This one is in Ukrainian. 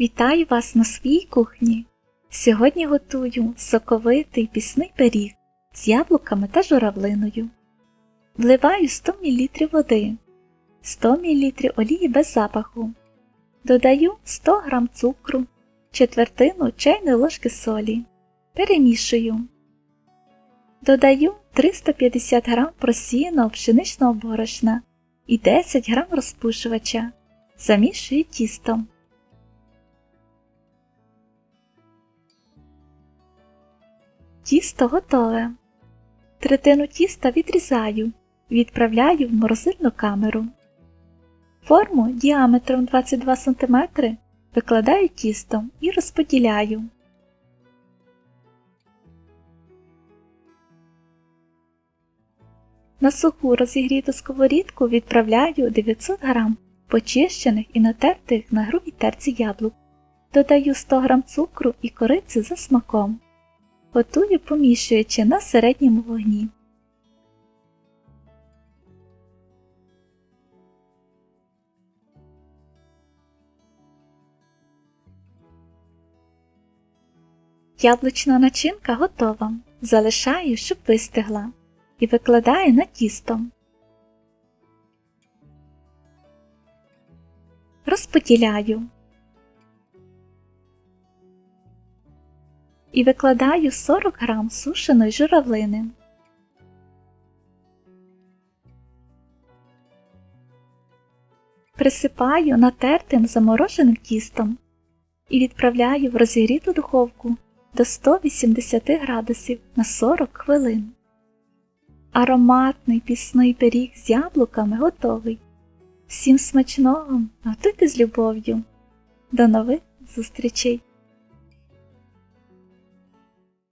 Вітаю вас на своїй кухні. Сьогодні готую соковитий пісний пиріг з яблуками та журавлиною. Вливаю 100 мл води, 100 мл олії без запаху. Додаю 100 г цукру, четвертину чайної ложки солі. Перемішую. Додаю 350 г просіяного пшеничного борошна і 10 г розпушувача. Замішую тістом. Тісто готове. Третину тіста відрізаю, відправляю в морозильну камеру. Форму діаметром 22 см викладаю тістом і розподіляю. На суху розігріту сковорідку відправляю 900 г почищених і натертих на грубій терці яблук. Додаю 100 г цукру і кориці за смаком. Готую помішуючи на середньому вогні. Яблучна начинка готова. Залишаю, щоб вистигла, і викладаю на тісто. Розподіляю. І викладаю 40 грам сушеної журавлини. Присипаю натертим замороженим тістом і відправляю в розігріту духовку до 180 градусів на 40 хвилин. Ароматний пісний пиріг з яблуками готовий. Всім смачного, готуйте з любов'ю. До нових зустрічей!